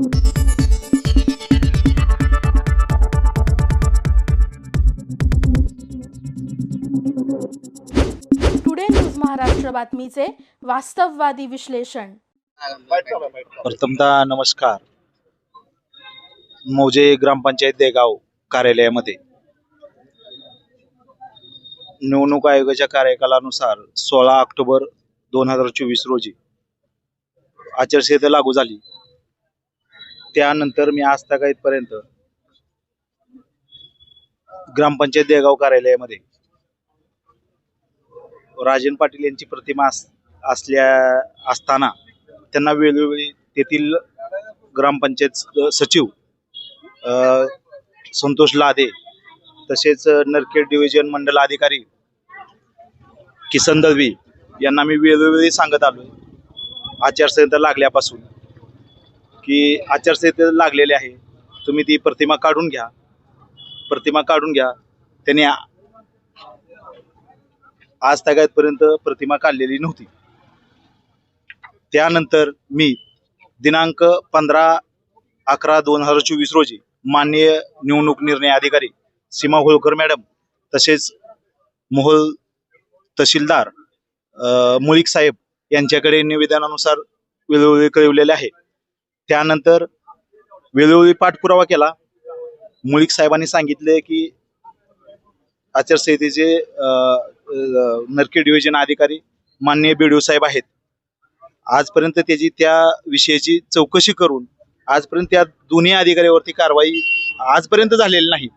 Today news Maharashtra बातमीचे वास्तववादी विश्लेषण प्रथमतः नमस्कार. मौजे ग्रामपंचायत देगाव कार्यालयामध्ये. निवडणूक आयोगाच्या कार्यकालानुसार सोळा ऑक्टोबर दोन हजार चोवीस रोजी आचारसंहिता लागू झाली. त्यानंतर मी आज इथपर्यंत ग्रामपंचायत देगाव कार्यालयामध्ये राजन पाटील यांची प्रतिमा अस- असल्या असताना त्यांना वेळोवेळी तेथील ग्रामपंचायत सचिव संतोष लादे तसेच नरखेड डिव्हिजन मंडल अधिकारी किसन दळवी यांना मी वेळोवेळी सांगत आलो आचारसंहिता लागल्यापासून. की आचारसंहिता लागलेली आहे. तुम्ही ती प्रतिमा काढून घ्या. प्रतिमा काढून घ्या. त्यांनी आज तागायतपर्यंत प्रतिमा काढलेली नव्हती. त्यानंतर मी दिनांक पंधरा अकरा दोन हजार चोवीस रोजी माननीय निवडणूक निर्णय अधिकारी सीमा होळकर मॅडम तसेच मोहल तहसीलदार मुळीक साहेब यांच्याकडे निवेदनानुसार वेळोवेळी कळवलेले आहे. त्यानंतर वेळोवेळी पाठपुरावा केला. मुळीक साहेबांनी सांगितले की आचारसंहितेचे नरके डिव्हिजन अधिकारी माननीय बीडीओ साहेब आहेत. आजपर्यंत त्याची त्या विषयाची चौकशी करून आजपर्यंत त्या दोन्ही अधिकाऱ्यावरती कारवाई आजपर्यंत झालेली नाही.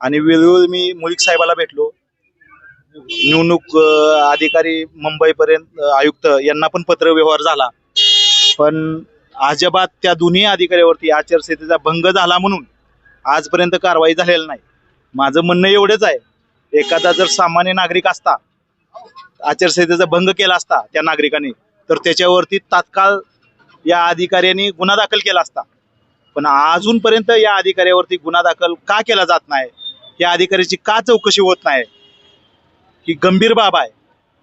आणि वेळोवेळी मी मुळीक साहेबाला भेटलो. निवडणूक अधिकारी मुंबईपर्यंत आयुक्त यांना पण पत्र व्यवहार झाला. पण अजिबात त्या दोन्ही अधिकाऱ्यावरती आचारसंहितेचा भंग झाला म्हणून आजपर्यंत कारवाई झालेली नाही. माझं म्हणणं एवढंच आहे एखादा जर सामान्य नागरिक असता आचारसंहितेचा भंग केला असता त्या नागरिकाने तर त्याच्यावरती तात्काळ या अधिकाऱ्यांनी गुन्हा दाखल केला असता. पण अजूनपर्यंत या अधिकाऱ्यावरती गुन्हा दाखल का केला जात नाही या अधिकाऱ्याची का चौकशी होत नाही ही गंभीर बाब आहे.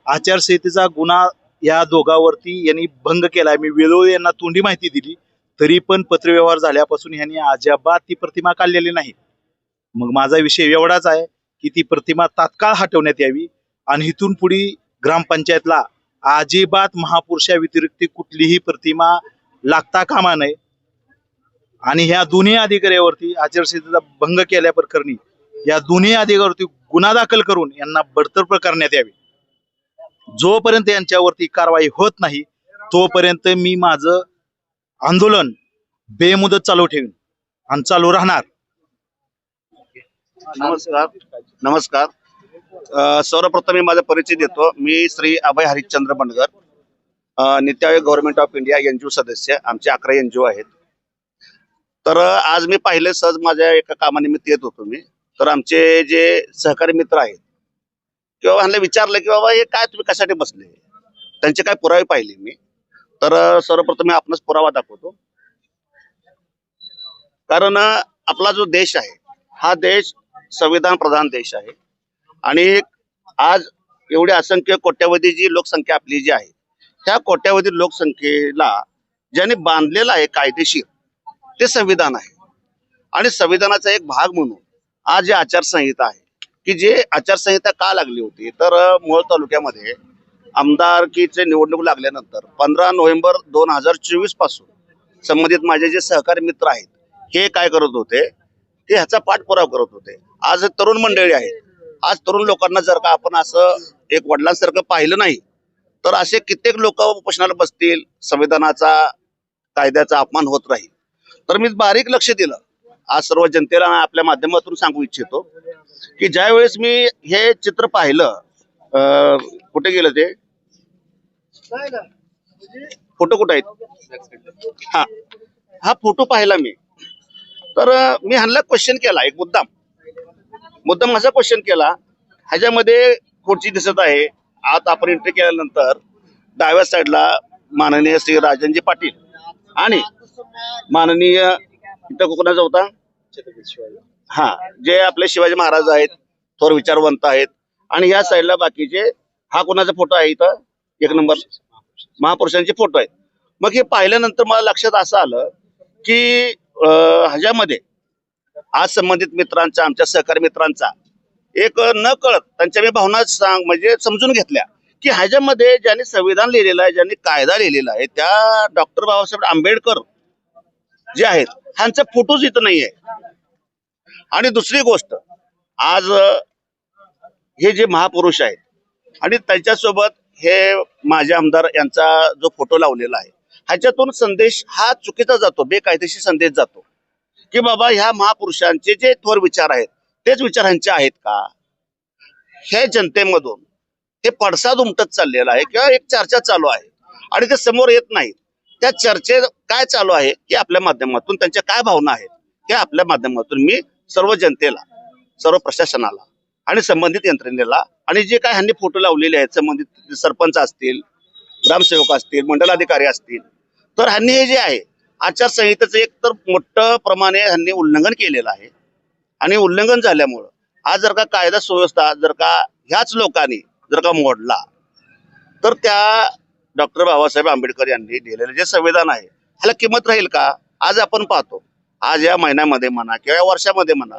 आचारसंहितेचा गुन्हा या दोघांवरती यांनी भंग केलाय. मी वेळोवेळी यांना तोंडी माहिती दिली. तरी पण पत्रव्यवहार झाल्यापासून यांनी अजिबात ती प्रतिमा काढलेली नाही. मग माझा विषय एवढाच आहे की ती प्रतिमा तात्काळ हटवण्यात यावी आणि इथून पुढे ग्रामपंचायतला अजिबात महापुरुषा व्यतिरिक्त कुठलीही प्रतिमा लागता कामा नये. आणि ह्या दोन्ही अधिकाऱ्यावरती आचारसंहितेचा भंग केल्याप्रकरणी या दोन्ही अधिकाऱ्यावरती गुन्हा दाखल करून यांना बडतर्फ करण्यात यावी. जोपर्यंत यांच्यावरती कारवाई होत नाही तोपर्यंत मी माझं आंदोलन बेमुदत चालू ठेवीन आणि चालू राहणार. नमस्कार. नमस्कार. अ, सर्वप्रथम मी माझा परिचय देतो. मी श्री अभय हरिश्चंद्र बंडगर अ, नित्य आयोग गव्हर्नमेंट ऑफ इंडिया एनजीओ सदस्य आमचे अकरा एनजीओ आहेत. तर अ, आज मी पाहिले सहज माझ्या एका कामानिमित्त येत होतो मी. तर आमचे जे सहकारी मित्र आहेत किंवा ह्यांना विचारलं की बाबा हे काय तुम्ही कशासाठी बसले? त्यांचे काय पुरावे पाहिले मी? तर सर्वप्रथम मी आपणास पुरावा दाखवतो. कारण आपला जो देश आहे हा देश संविधान प्रधान देश आहे. आणि आज एवढी असंख्य कोट्यावधी जी लोकसंख्या आपली जी आहे त्या कोट्यावधी लोकसंख्येला ज्याने बांधलेलं आहे कायदेशीर ते संविधान आहे. आणि संविधानाचा एक भाग म्हणून आज जी आचारसंहिता आहे की जे आचारसंहिता का लागली होती? तर अ, मोहोळ तालुक्यामध्ये आमदारकीचे निवडणूक लागल्यानंतर पंधरा नोव्हेंबर दोन हजार चोवीसपासून संबंधित माझे जे सहकारी मित्र आहेत हे काय करत होते? ते ह्याचा पाठपुरावा करत होते. आज तरुण मंडळी आहेत. आज तरुण लोकांना जर का आपण असं एक वडिलांसारखं पाहिलं नाही तर असे कित्येक लोक उपोषणाला बसतील संविधानाचा कायद्याचा अपमान होत राहील. तर मी बारीक लक्ष दिलं. आज सर्व जनतेला आपल्या माध्यमातून सांगू इच्छितो की ज्या वेळेस मी हे चित्र पाहिलं अं, कुठे गेलं ते? फोटो कुठे आहेत? हा हा फोटो पाहिला मी. तर मी ह्यांना क्वेश्चन केला एक मुद्दाम. मुद्दाम असा क्वेश्चन केला ह्याच्यामध्ये खुर्ची दिसत आहे. आत आपण एंट्री केल्यानंतर डाव्या साईडला माननीय श्री राजनजी पाटील आणि माननीय इथं कोकणाचा होता. हा जे आपले शिवाजी महाराज आहेत थोर विचारवंत आहेत आणि ह्या साईडला बाकीचे हा कोणाचा फोटो आहे इथं? एक नंबर. महापुरुषांचे फोटो आहेत. मग हे पाहिल्यानंतर मला लक्षात असं आलं की ह्याच्यामध्ये आज संबंधित मित्रांचा आमच्या सहकारी मित्रांचा एक न कळत त्यांच्या मी भावना सांग म्हणजे समजून घेतल्या की ह्याच्यामध्ये ज्यांनी संविधान लिहिलेलं आहे ज्यांनी कायदा लिहिलेला आहे त्या डॉक्टर बाबासाहेब आंबेडकर जे आहेत ह्यांचा फोटोच इथं नाही आहे आणि दुसरी गोष्ट आज हे जे महापुरुष आहेत आणि त्यांच्यासोबत हे माझे आमदार यांचा जो फोटो लावलेला आहे ह्याच्यातून संदेश हा चुकीचा जातो बेकायदेशीर संदेश जातो. की बाबा ह्या महापुरुषांचे जे थोर विचार आहेत तेच विचार ह्यांचे आहेत का? हे जनतेमधून हे पडसाद उमटत चाललेला आहे किंवा एक चर्चा चालू आहे आणि ते समोर येत नाहीत. त्या चर्चेत काय चालू आहे की आपल्या माध्यमातून त्यांच्या काय भावना आहेत हे आपल्या माध्यमातून मी सर्व जनतेला सर्व प्रशासनाला आणि संबंधित यंत्रणेला आणि जे काय ह्यांनी फोटो लावलेले आहेत संबंधित सरपंच असतील ग्रामसेवक असतील मंडलाधिकारी असतील तर ह्यांनी हे जे आहे आचारसंहितेचं एक तर मोठं प्रमाणे ह्यांनी उल्लंघन केलेलं आहे. आणि उल्लंघन झाल्यामुळं आज जर का कायदा सुव्यवस्था जर का ह्याच लोकांनी जर का मोडला तर त्या डॉक्टर बाबासाहेब आंबेडकर यांनी लिहिलेलं जे संविधान आहे ह्याला किंमत राहील का? आज आपण पाहतो. आज या महिन्यामध्ये म्हणा किंवा या वर्षामध्ये म्हणा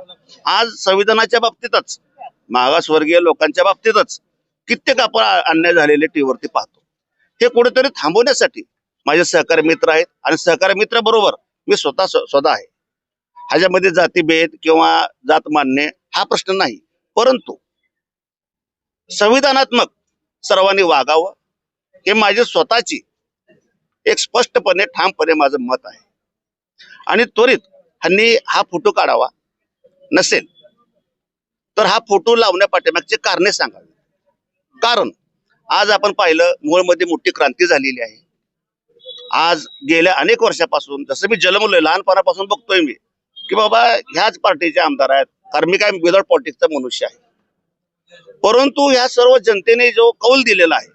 आज संविधानाच्या बाबतीतच मागासवर्गीय लोकांच्या बाबतीतच कित्येक आपण अन्याय झालेले टीव्हीवरती पाहतो. हे कुठेतरी थांबवण्यासाठी माझे सहकारी मित्र आहेत आणि सहकारी मित्र बरोबर मी स्वतः स्वतः आहे. ह्याच्यामध्ये जातीभेद किंवा जात मानणे हा प्रश्न नाही. परंतु संविधानात्मक सर्वांनी वागावं हे माझी स्वतःची एक स्पष्टपणे ठामपणे माझं मत आहे. आणि त्वरित ह्यांनी हा फोटो काढावा नसेल तर हा फोटो लावण्या पाठीमागचे कारणे सांगावी. कारण आज आपण पाहिलं मूळमध्ये मोठी क्रांती झालेली आहे. आज गेल्या अनेक वर्षापासून जसं मी जन्मलोय लहानपणापासून बघतोय मी की बाबा ह्याच पार्टीचे आमदार आहेत. कारण मी काय विदाउट पॉलिटिक्सचा मनुष्य आहे. परंतु ह्या सर्व जनतेने जो कौल दिलेला आहे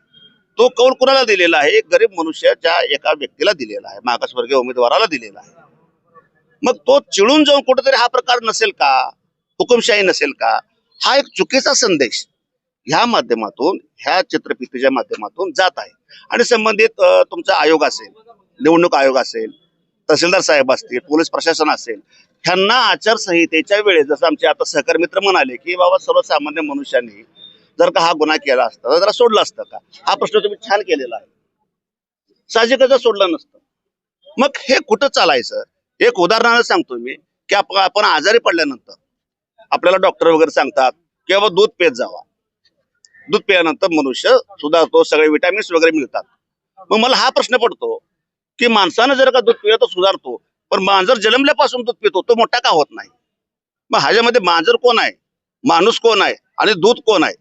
तो कौल कुणाला दिलेला आहे? एक गरीब मनुष्याच्या एका व्यक्तीला दिलेला आहे मागासवर्गीय उमेदवाराला दिलेला आहे. मग तो चिडून जाऊन कुठेतरी हा प्रकार नसेल का? हुकुमशाही नसेल का? हा एक चुकीचा संदेश ह्या माध्यमातून ह्या चित्रफितीच्या माध्यमातून जात आहे. आणि संबंधित तुमचा आयोग असेल निवडणूक आयोग असेल तहसीलदार साहेब असतील पोलीस प्रशासन असेल ह्यांना आचारसंहितेच्या वेळेस जसं आमचे आता सहकार मित्र म्हणाले की बाबा सर्वसामान्य मनुष्यांनी जर का हा गुन्हा केला असता तर जरा सोडलं असतं का? हा प्रश्न तुम्ही छान केलेला आहे. साहजिकच सोडलं नसतं मग हे कुठं चालायचं? एक उदाहरणानं सांगतो मी की आपण आजारी पडल्यानंतर आपल्याला डॉक्टर वगैरे सांगतात की बाबा दूध पेत जावा. दूध पिल्यानंतर मनुष्य सुधारतो सगळे विटॅमिन्स वगैरे मिळतात. मग मला हा प्रश्न पडतो की माणसानं जर का दूध पिलं तर सुधारतो पण मांजर जन्मल्यापासून दूध पितो तो मोठा का होत नाही? मग ह्याच्यामध्ये मांजर कोण आहे? माणूस कोण आहे? आणि दूध कोण आहे?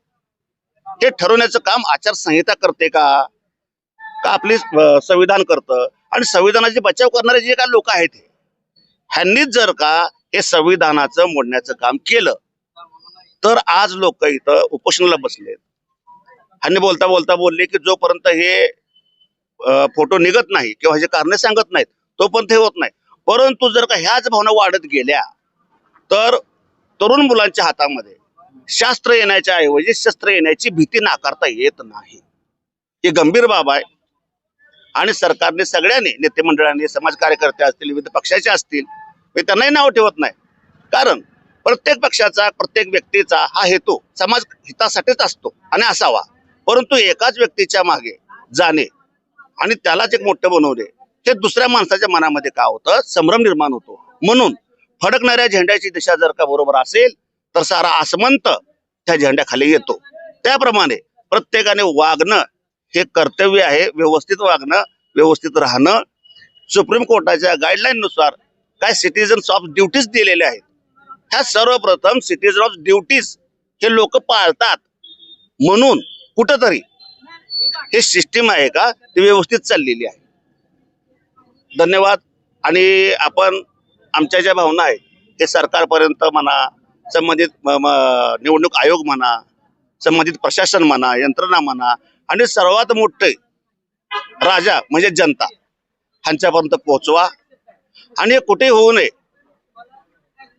हे ठरवण्याचं काम आचारसंहिता करते का? का आपली संविधान करतं? आणि संविधानाचे बचाव करणारे जे काही लोक आहेत हे, ह्यांनीच जर का हे संविधानाचं मोडण्याचं काम केलं तर आज लोक इथं उपोषणाला बसलेत. ह्यांनी बोलता बोलता बोलले की जोपर्यंत हे फोटो निघत नाही किंवा हे कारणे सांगत नाहीत तोपर्यंत हे होत नाही. परंतु जर का ह्याच भावना वाढत गेल्या तर तरुण मुलांच्या हातामध्ये शास्त्र येण्याच्या ऐवजी शस्त्र येण्याची भीती नाकारता येत नाही. ही गंभीर बाब आहे. आणि सरकारने सगळ्यांनी नेते मंडळाने समाज कार्यकर्ते असतील विविध पक्षाचे असतील मी त्यांनाही नाव ठेवत नाही. कारण प्रत्येक पक्षाचा प्रत्येक व्यक्तीचा हा हेतू समाज हितासाठीच असतो आणि असावा. परंतु एकाच व्यक्तीच्या मागे जाणे आणि त्यालाच एक मोठं बनवणे हे दुसऱ्या माणसाच्या मनामध्ये का होतं? संभ्रम निर्माण होतो. म्हणून फडकणाऱ्या झेंड्याची दिशा जर का बरोबर असेल तर सारा आसमंत त्या झेंड्याखाली येतो. त्याप्रमाणे प्रत्येकाने वागणं हे कर्तव्य आहे. व्यवस्थित वागणं व्यवस्थित राहणं. सुप्रीम कोर्टाच्या गाईडलाईन नुसार काय सिटीजन्स ऑफ ड्युटीज दिलेल्या आहेत. ह्या सर्वप्रथम सिटीजन ऑफ ड्युटीज हे लोक पाळतात. म्हणून कुठंतरी हे सिस्टीम आहे का? ती व्यवस्थित चाललेली आहे. धन्यवाद. आणि आपण आमच्या ज्या भावना आहेत हे सरकारपर्यंत म्हणा संबंधित निवडणूक आयोग म्हणा संबंधित प्रशासन म्हणा यंत्रणा म्हणा आणि सर्वात मोठे राजा म्हणजे जनता ह्यांच्यापर्यंत पोहोचवा. आणि हे कुठे होऊ नये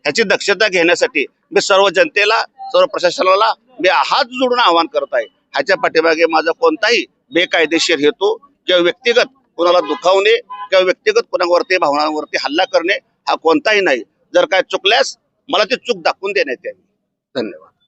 ह्याची दक्षता घेण्यासाठी मी सर्व जनतेला सर्व प्रशासनाला मी हात जोडून आवाहन करत आहे. ह्याच्या पाठीमागे माझा कोणताही बेकायदेशीर हेतू किंवा व्यक्तिगत कोणाला दुखावणे किंवा व्यक्तिगत कोणावरती भावनांवरती हल्ला करणे हा कोणताही नाही. जर काय चुकल्यास मला ती चूक दाखवून देण्यात यावी. धन्यवाद.